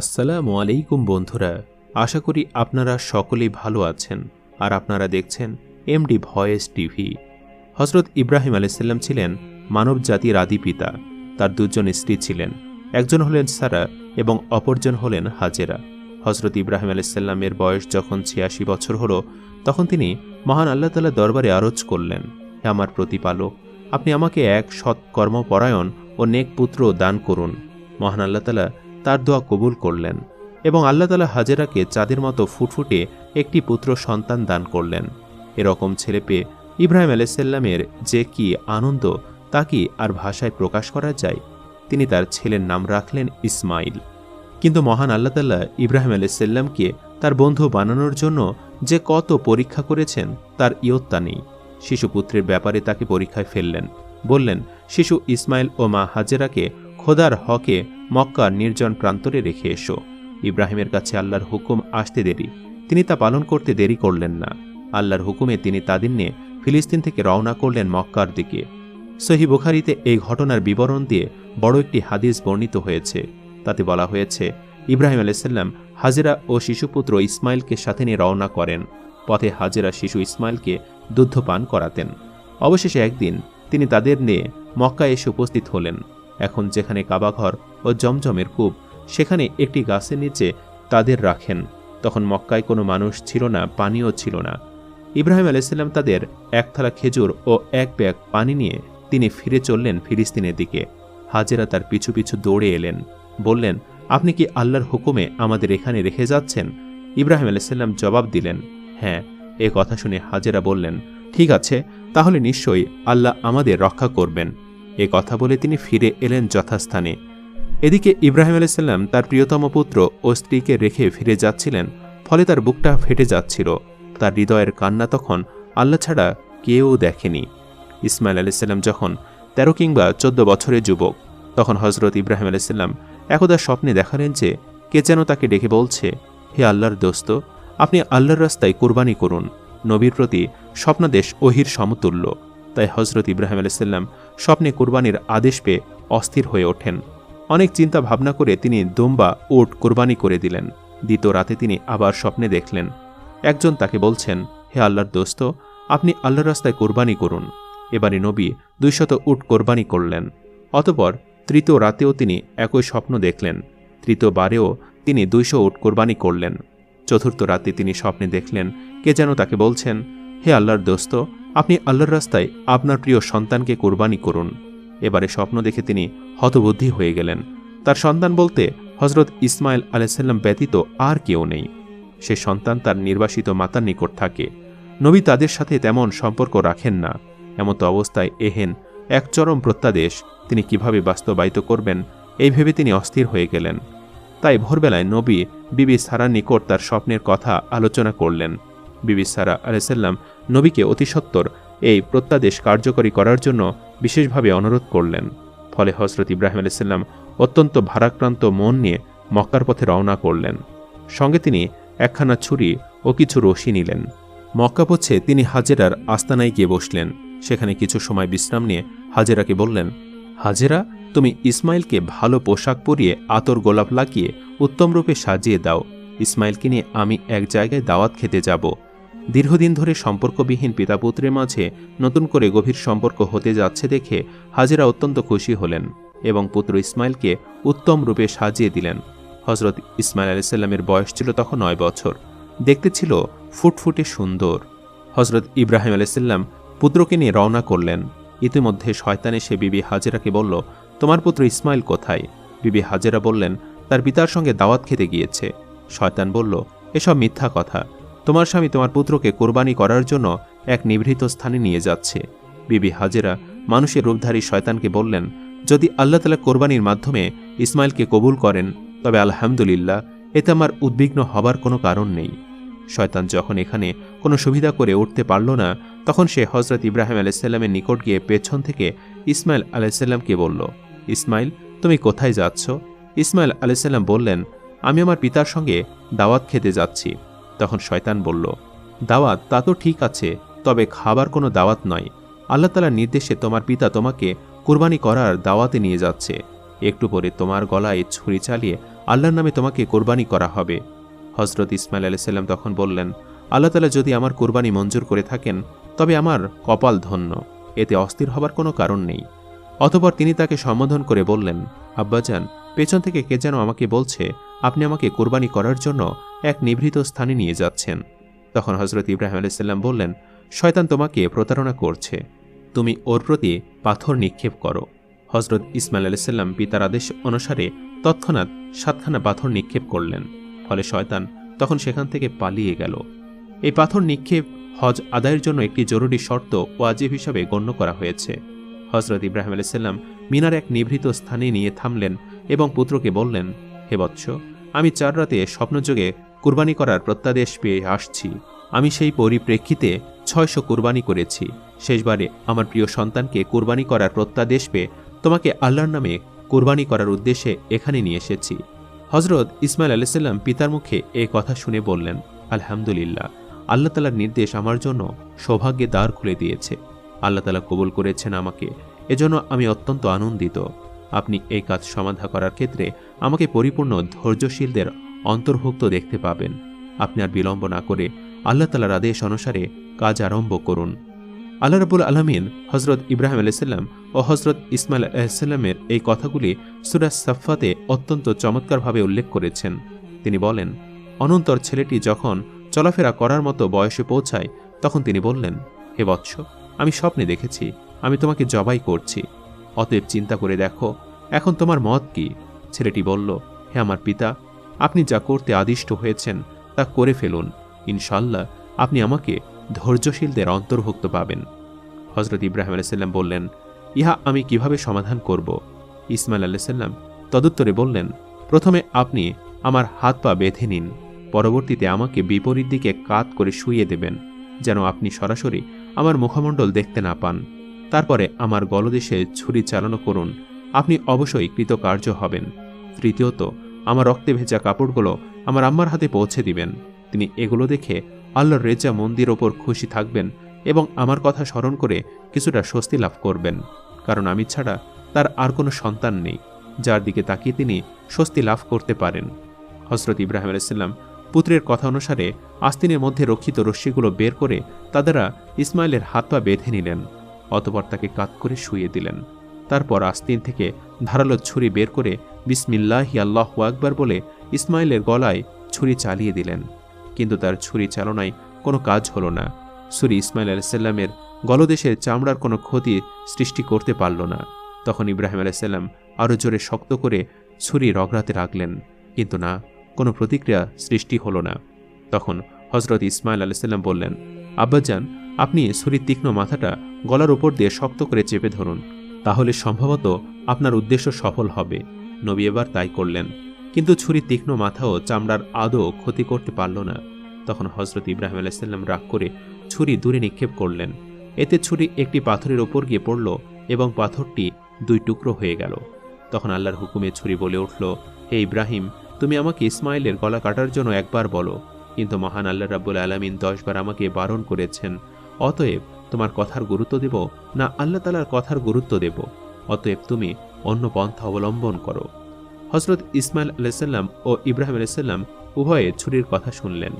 আসসালামু আলাইকুম বন্ধুরা, আশা করি আপনারা সকলেই ভালো আছেন আর আপনারা দেখছেন এমডি ভয়েস টিভি হজরত ইব্রাহিম আলাইসাল্লাম ছিলেন মানব জাতির আদি পিতা, তার দুজন স্ত্রী ছিলেন, একজন হলেন সারা এবং অপরজন হলেন হাজেরা। হজরত ইব্রাহিম আলাইসাল্লামের বয়স যখন ছিয়াশি বছর হল, তখন তিনি মহান আল্লাহ তালা দরবারে আরজ করলেন, হে আমার প্রতিপালক, আপনি আমাকে এক সৎ কর্মপরায়ণ ও নেক পুত্র দান করুন। মহান আল্লাহ তালা তার দোয়া কবুল করলেন এবং আল্লাহ তালা হাজেরাকে চাঁদের মতো ফুটফুটে একটি পুত্র সন্তান দান করলেন। এরকম ছেলে পেয়ে ইব্রাহিম আলাইসাল্লামের যে কি আনন্দ তা কি আর ভাষায় প্রকাশ করা যায়? তিনি তার ছেলের নাম রাখলেন ইসমাইল। কিন্তু মহান আল্লাহ তাল্লাহ ইব্রাহিম আলাইসাল্লামকে তার বন্ধু বানানোর জন্য যে কত পরীক্ষা করেছেন তার ইয়ত্তা নেই। শিশুপুত্রের ব্যাপারে তাকে পরীক্ষায় ফেললেন। বললেন, শিশু ইসমাইল ও মা হাজেরাকে খোদার হকে মক্কার নির্জন প্রান্তরে রেখে এসো। ইব্রাহিমের কাছে আল্লাহর হুকুম আসতে দেরি। তিনি তা পালন করতে দেরি করলেন না। আল্লাহর হুকুমে তিনি তাদের নিয়ে ফিলিস্তিন থেকে রওনা করলেন মক্কার দিকে। সহি বুখারিতে এই ঘটনার বিবরণ দিয়ে বড় একটি হাদিস বর্ণিত হয়েছে। তাতে বলা হয়েছে, ইব্রাহিম আলাইসাল্লাম হাজেরা ও শিশুপুত্র ইসমাইলকে সাথে নিয়ে রওনা করেন। পথে হাজেরা শিশু ইসমাইলকে দুগ্ধ পান করাতেন। অবশেষে একদিন তিনি তাদের নিয়ে মক্কা এসে উপস্থিত হলেন। এখন যেখানে কাবাঘর ও জমজমের কূপ, সেখানে একটি গাছের নিচে তাদের রাখেন। তখন মক্কায় কোনো মানুষ ছিল না, পানিও ছিল না। ইব্রাহিম আলাইসাল্লাম তাদের এক থালা খেজুর ও এক ব্যাগ পানি নিয়ে তিনি ফিরে চললেন ফিলিস্তিনের দিকে। হাজেরা তার পিছু পিছু দৌড়ে এলেন। বললেন, আপনি কি আল্লাহর হুকুমে আমাদের এখানে রেখে যাচ্ছেন? ইব্রাহিম আলাইসাল্লাম জবাব দিলেন হ্যাঁ। এ কথা শুনে হাজেরা বললেন, ঠিক আছে, তাহলে নিশ্চয়ই আল্লাহ আমাদের রক্ষা করবেন। এ কথা বলে তিনি ফিরে এলেন যথাস্থানে। এদিকে ইব্রাহিম আলাইসাল্লাম তার প্রিয়তম পুত্র ও স্ত্রীকে রেখে ফিরে যাচ্ছিলেন, ফলে তার বুকটা ফেটে যাচ্ছিল। তার হৃদয়ের কান্না তখন আল্লাহ ছাড়া কেউ দেখেনি। ইসমাইল আলাইসাল্লাম যখন তেরো কিংবা চোদ্দ বছরের যুবক, তখন হজরত ইব্রাহিম আলাইসাল্লাম একদা স্বপ্নে দেখালেন যে কে যেন তাকে ডেকে বলছে, হে আল্লাহর দোস্ত, আপনি আল্লাহর রাস্তায় কোরবানি করুন। নবীর প্রতি স্বপ্নাদেশ ওহির সমতুল্য। তাই হজরত ইব্রাহিম আলাইসাল্লাম স্বপ্নে কোরবানির আদেশ পেয়ে অস্থির হয়ে ওঠেন। অনেক চিন্তা ভাবনা করে তিনি দোম্বা উট কোরবানি করে দিলেন। দ্বিতীয় রাতে তিনি আবার স্বপ্নে দেখলেন। একজন তাকে বলছেন, হে আল্লাহর দোস্ত, আপনি আল্লাহর রাস্তায় কোরবানি করুন। এবারে নবী দুইশত উট কোরবানি করলেন। অতপর তৃতীয় রাতেও তিনি একই স্বপ্ন দেখলেন। তৃতীয়বারেও তিনি দুইশো উট কোরবানি করলেন। চতুর্থ রাতে তিনি স্বপ্নে দেখলেন। কে যেন তাকে বলছেন, হে আল্লাহর দোস্ত আপনি আল্লাহর রাস্তায় আপনার প্রিয় সন্তানকে কোরবানি করুন। এবারে স্বপ্ন দেখে তিনি হতবুদ্ধি হয়ে গেলেন। তার সন্তান বলতে হজরত ইসমাইল আলাইসাল্লাম ব্যতীত আর কেউ নেই। সে সন্তান তার নির্বাসিত মাতার নিকট থাকে। নবী তাদের সাথে তেমন সম্পর্ক রাখেন না। এমতো অবস্থায় এহেন এক চরম প্রত্যাদেশ তিনি কীভাবে বাস্তবায়িত করবেন, এই ভেবে তিনি অস্থির হয়ে গেলেন। তাই ভোরবেলায় নবী বিবি সারার নিকট তার স্বপ্নের কথা আলোচনা করলেন। বিবি সারা আলাইসাল্লাম নবীকে অতিসত্বর এই প্রত্যাদেশ কার্যকরী করার জন্য বিশেষভাবে অনুরোধ করলেন। ফলে হজরত ইব্রাহিম আলাইসাল্লাম অত্যন্ত ভারাক্রান্ত মন নিয়ে মক্কার পথে রওনা করলেন। সঙ্গে তিনি একখানা ছুরি ও কিছু রশি নিলেন। মক্কা পৌঁছে তিনি হাজেরার আস্তানায় গিয়ে বসলেন। সেখানে কিছু সময় বিশ্রাম নিয়ে হাজেরাকে বললেন, হাজেরা, তুমি ইসমাইলকে ভালো পোশাক পরিয়ে আতর গোলাপ লাগিয়ে উত্তমরূপে সাজিয়ে দাও। ইসমাইলকে নিয়ে আমি এক জায়গায় দাওয়াত খেতে যাব। দীর্ঘদিন ধরে সম্পর্কবিহীন পিতাপুত্রের মাঝে নতুন করে গভীর সম্পর্ক হতে যাচ্ছে দেখে হাজেরা অত্যন্ত খুশি হলেন এবং পুত্র ইসমাইলকে উত্তম রূপে সাজিয়ে দিলেন। হজরত ইসমাইল আলাইসাল্লামের বয়স ছিল তখন নয় বছর। দেখতে ছিল ফুটফুটে সুন্দর। হজরত ইব্রাহিম আলাইসাল্লাম পুত্রকে নিয়ে রওনা করলেন। ইতিমধ্যে শয়তান এসে বিবি হাজেরাকে বলল, তোমার পুত্র ইসমাইল কোথায়? বিবি হাজেরা বললেন, তার পিতার সঙ্গে দাওয়াত খেতে গিয়েছে। শয়তান বলল, এসব মিথ্যা কথা। তোমার স্বামী তোমার পুত্রকে কোরবানি করার জন্য এক নিভৃত স্থানে নিয়ে যাচ্ছে। বিবি হাজেরা মানুষের রূপধারী শয়তানকে বললেন, যদি আল্লাহ তালা কোরবানির মাধ্যমে ইসমাইলকে কবুল করেন, তবে আলহামদুলিল্লাহ, এতে আমার উদ্বিগ্ন হবার কোনো কারণ নেই। শয়তান যখন এখানে কোনো সুবিধা করে উঠতে পারল না, তখন সে হজরত ইব্রাহিম আলাইসাল্লামের নিকট গিয়ে পেছন থেকে ইসমাইল আলাইসাল্লামকে বলল, ইসমাইল, তুমি কোথায় যাচ্ছ? ইসমাইল আলাইসাল্লাম বললেন, আমি আমার পিতার সঙ্গে দাওয়াত খেতে যাচ্ছি। তখন শয়তান বলল, দাওয়াত, তা তো ঠিক আছে, তবে খাবার কোনো দাওয়াত নয়। আল্লাহ তালার নির্দেশে তোমার পিতা তোমাকে কুরবানি করার দাওয়াতে নিয়ে যাচ্ছে। একটু পরে তোমার গলায় ছুরি চালিয়ে আল্লাহর নামে তোমাকে কোরবানি করা হবে। হজরত ইসমাইল আলাইসাল্লাম তখন বললেন, আল্লাহ তালা যদি আমার কোরবানি মঞ্জুর করে থাকেন, তবে আমার কপাল ধন্য, এতে অস্থির হবার কোনো কারণ নেই। অতপর তিনি তাকে সম্বোধন করে বললেন, আব্বাজান, পেছন থেকে কে যেন আমাকে বলছে আপনি আমাকে কোরবানি করার জন্য এক নিভৃত স্থানে নিয়ে যাচ্ছেন। তখন হজরত ইব্রাহিম আলাইসাল্লাম বললেন, শয়তান তোমাকে প্রতারণা করছে। তুমি ওর প্রতি পাথর নিক্ষেপ করো। হজরত ইসমাইল আলাইসাল্লাম পিতার আদেশ অনুসারে তৎক্ষণাৎ সাতখানা পাথর নিক্ষেপ করলেন। ফলে শয়তান তখন সেখান থেকে পালিয়ে গেল। এই পাথর নিক্ষেপ হজ আদায়ের জন্য একটি জরুরি শর্ত ওয়াজিব হিসাবে গণ্য করা হয়েছে। হজরত ইব্রাহিম আলাইসাল্লাম মিনার এক নিভৃত স্থানে নিয়ে থামলেন এবং পুত্রকে বললেন, হে বৎস আমি চার রাতে স্বপ্নযোগে কুরবানি করার প্রত্যাদেশ পেয়ে আসছি। আমি সেই পরিপ্রেক্ষিতে ছয়শো কুরবানি করেছি। শেষবারে আমার প্রিয় সন্তানকে কুরবানি করার প্রত্যাদেশ পেয়ে তোমাকে আল্লাহর নামে কুরবানি করার উদ্দেশ্যে এখানে নিয়ে এসেছি। হজরত ইসমাইল আলাইসাল্লাম পিতার মুখে এ কথা শুনে বললেন, আলহামদুলিল্লাহ, আল্লাহ তালার নির্দেশ আমার জন্য সৌভাগ্যে দ্বার খুলে দিয়েছে। আল্লাহ তালা কবুল করেছেন আমাকে। এজন্য আমি অত্যন্ত আনন্দিত। আপনি এই কাজ সমাধা করার ক্ষেত্রে আমাকে পরিপূর্ণ ধৈর্যশীলদের অন্তর্ভুক্ত দেখতে পাবেন। আপনি আর বিলম্ব না করে আল্লাহ তালার আদেশ অনুসারে কাজ আরম্ভ করুন। আল্লাহ রাবুল আলমিন হজরত ইব্রাহিম আলাইসাল্লাম ও হজরত ইসমাইল আলাইসাল্লামের এই কথাগুলি সুরাজ সাফাতে অত্যন্ত চমৎকারভাবে উল্লেখ করেছেন। তিনি বলেন, অনন্তর ছেলেটি যখন চলাফেরা করার মতো বয়সে পৌঁছায়, তখন তিনি বললেন, হে বৎস, আমি স্বপ্নে দেখেছি, আমি তোমাকে জবাই করছি। অতএব চিন্তা করে দেখো, এখন তোমার মত কি? ছেলেটি বলল, হে আমার পিতা, আপনি যা করতে আদিষ্ট হয়েছেন তা করে ফেলুন। ইনশাল্লাহ আপনি আমাকে ধৈর্যশীলদের অন্তর্ভুক্ত পাবেন। হজরত ইব্রাহিম আলাইসাল্লাম বললেন, ইহা আমি কীভাবে সমাধান করব? ইসমাইল আলাইসাল্লাম তদুত্তরে বললেন, প্রথমে আপনি আমার হাত পা বেঁধে নিন, পরবর্তীতে আমাকে বিপরীত দিকে কাত করে শুইয়ে দেবেন, যেন আপনি সরাসরি আমার মুখমণ্ডল দেখতে না পান। তারপরে আমার গলদেশে ছুরি চালানো করুন আপনি অবশ্যই কৃতকার্য হবেন। তৃতীয়ত, আমার রক্তে ভেজা কাপড়গুলো আমার আম্মার হাতে পৌঁছে দিবেন। তিনি এগুলো দেখে আল্লাহর রেজা মন্দির ওপর খুশি থাকবেন এবং আমার কথা স্মরণ করে কিছুটা স্বস্তি লাভ করবেন। কারণ আমি ছাড়া তার আর কোনো সন্তান নেই, যার দিকে তাকিয়ে তিনি স্বস্তি লাভ করতে পারেন। হজরত ইব্রাহিম আলাইসাল্লাম পুত্রের কথা অনুসারে আস্তিনের মধ্যে রক্ষিত রশ্মিগুলো বের করে তাদেরা ইসমাইলের হাত পা বেঁধে নিলেন, অতপর তাকে কাত করে শুয়ে দিলেন। তারপর আস্তিন থেকে ধারালো ছুরি বের করে বিসমিল্লাহি আল্লাহ আকবার বলে ইসমাইলের গলায় ছুরি চালিয়ে দিলেন। কিন্তু তার ছুরি চালনায় কোনো কাজ হলো না। ছুরি ইসমাইল আলাইসাল্লামের গলদেশের চামড়ার কোনো ক্ষতি সৃষ্টি করতে পারল না। তখন ইব্রাহিম আলাইসাল্লাম আরও জোরে শক্ত করে ছুরি রগড়াতে রাখলেন কিন্তু না, কোনো প্রতিক্রিয়া সৃষ্টি হলো না। তখন হজরত ইসমাইল আলাইসাল্লাম বললেন, আব্বাজান, আপনি ছুরির তীক্ষ্ণ মাথাটা গলার ওপর দিয়ে শক্ত করে চেপে ধরুন। তাহলে সম্ভবত আপনার উদ্দেশ্য সফল হবে। নবী এবার তাই করলেন। কিন্তু ছুরি তীক্ষ্ণ মাথাও চামড়ার আদৌ ক্ষতি করতে পারল না। তখন হজরত ইব্রাহিম আলাইসাল্লাম রাগ করে ছুরি দূরে নিক্ষেপ করলেন। এতে ছুরি একটি পাথরের ওপর গিয়ে পড়ল এবং পাথরটি দুই টুকরো হয়ে গেল। তখন আল্লাহর হুকুমে ছুরি বলে উঠল, হে ইব্রাহিম, তুমি আমাকে ইসমাইলের গলা কাটার জন্য একবার বলো। কিন্তু মহান আল্লাহ রাব্বুল আলমিন দশবার আমাকে বারণ করেছেন। অতএব তোমার কথার গুরুত্ব দেব না আল্লাহ তালার কথার গুরুত্ব দেব। অতএব তুমি অন্য পন্থা অবলম্বন করো। হজরত ইসমাইল আলাইসাল্লাম ও ইব্রাহিম আলাইসাল্লাম উভয়ে ছুরির কথা শুনলেন।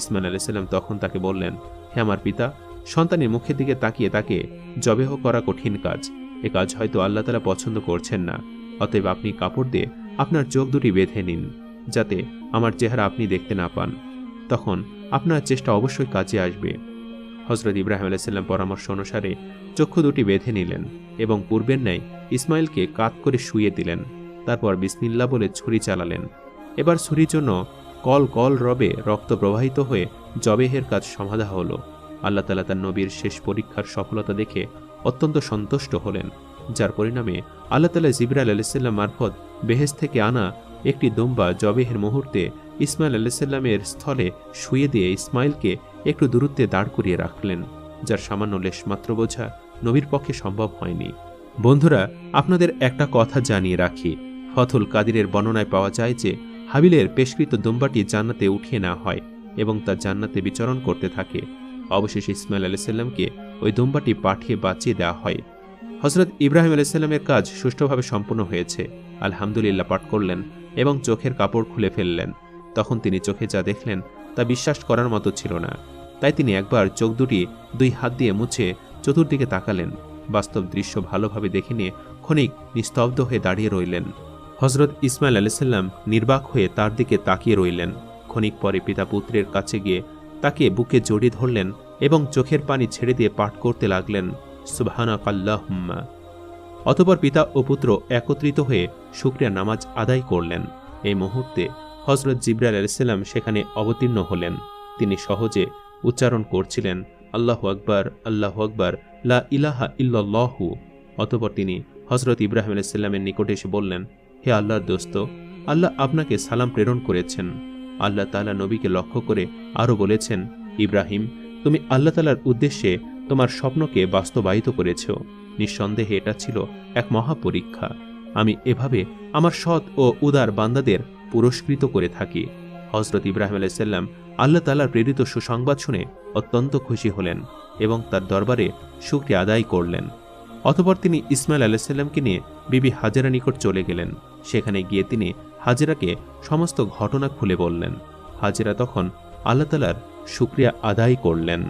ইসমাইল আলাইসাল্লাম তখন তাকে বললেন, হে আমার পিতা, সন্তানের মুখের দিকে তাকিয়ে তাকে জবেহ করা কঠিন কাজ। এ কাজ হয়তো আল্লাহ তালা পছন্দ করছেন না। অতএব আপনি কাপড় দিয়ে আপনার চোখ দুটি বেঁধে নিন, যাতে আমার চেহারা আপনি দেখতে না পান। তখন আপনার চেষ্টা অবশ্যই কাজে আসবে। হজরত ইব্রাহিম আলাইসাল্লাম পরামর্শ অনুসারে চক্ষু দুটি বেঁধে নিলেন এবং পূর্বের ন্যায় ইসমাইলকে কাত করে শুয়ে দিলেন। তারপর বিসমিল্লা বলে ছুরি চালালেন। এবার ছুরির জন্য কল কল রবে রক্ত প্রবাহিত হয়ে জবেহের কাজ সমাধা হলো। আল্লাহ তালা তার নবীর শেষ পরীক্ষার সফলতা দেখে অত্যন্ত সন্তুষ্ট হলেন, যার পরিণামে আল্লাহ তালা জিবরাল আলাইসাল্লাম মারফত বেহেজ থেকে আনা একটি দম্বা জবেহের মুহূর্তে ইসমাইল আলাইসাল্লামের স্থলে শুয়ে দিয়ে ইসমাইলকে একটু দূরত্বে দাঁড় করিয়ে রাখলেন, যার সামান্য লেশ মাত্র বোঝা নবীর পক্ষে সম্ভব হয়নি। বন্ধুরা, আপনাদের একটা কথা জানিয়ে রাখি। ফথুল কাদিরের বর্ণনায় পাওয়া যায় যে, হাবিলের পেশকৃত দুম্বাটি জান্নাতে উঠিয়ে নেওয়া হয় এবং তা জান্নাতে বিচরণ করতে থাকে। অবশেষে ইসমাইল আলাইসাল্লামকে ওই দুম্বাটি পাঠিয়ে বাঁচিয়ে দেওয়া হয়। হজরত ইব্রাহিম আলাইসাল্লামের কাজ সুষ্ঠুভাবে সম্পন্ন হয়েছে। আলহামদুলিল্লাহ পাঠ করলেন এবং চোখের কাপড় খুলে ফেললেন। তখন তিনি চোখে যা দেখলেন তা বিশ্বাস করার মতো ছিল না। তাই তিনি একবার চোখ দুটি দুই হাত দিয়ে মুছে চতুর্দিকে তাকালেন। বাস্তব দৃশ্য ভালোভাবে দেখে নিয়ে ক্ষণিক নিস্তব্ধ হয়ে দাঁড়িয়ে রইলেন। হজরত ইসমাইল আলাইসাল্লাম নির্বাক হয়ে তার দিকে তাকিয়ে রইলেন। ক্ষণিক পরে পিতা পুত্রের কাছে গিয়ে তাকে বুকে জড়িয়ে ধরলেন এবং চোখের পানি ছেড়ে দিয়ে পাঠ করতে লাগলেন সুবহানা কাল্লাহুম্মা অতপর পিতা ও পুত্র একত্রিত হয়ে শুক্রিয়া নামাজ আদায় করলেন। এই মুহূর্তে হজরত জিব্রাইল আলাইসাল্লাম সেখানে অবতীর্ণ হলেন। তিনি সহজে উচ্চারণ করছিলেন, আল্লাহু আকবার আল্লাহু আকবার, লা ইলাহা ইল্লাল্লাহু। অতপর তিনি হজরত ইব্রাহিম আলাইসাল্লামের নিকটে এসে বললেন, হে আল্লাহর দোস্ত, আল্লাহ আপনাকে সালাম প্রেরণ করেছেন। আল্লাহ তাআলা নবীকে লক্ষ্য করে আরও বলেছেন, ইব্রাহিম, তুমি আল্লাহ তালার উদ্দেশ্যে তোমার স্বপ্নকে বাস্তবায়িত করেছ। নিঃসন্দেহে এটা ছিল এক মহাপরীক্ষা। আমি এভাবে আমার সৎ ও উদার বান্দাদের পুরস্কৃত করে থাকি। হজরত ইব্রাহিম আলাইসাল্লাম আল্লাহ তালার প্রেরিত সুসংবাদ শুনে অত্যন্ত খুশি হলেন এবং তার দরবারে শুক্রিয়া আদায় করলেন। অতপর তিনি ইসমাইল আলাইসাল্লামকে নিয়ে বিবি হাজেরা নিকট চলে গেলেন। সেখানে গিয়ে তিনি হাজেরাকে সমস্ত ঘটনা খুলে বললেন। হাজেরা তখন আল্লাহ তালার শুক্রিয়া আদায় করলেন।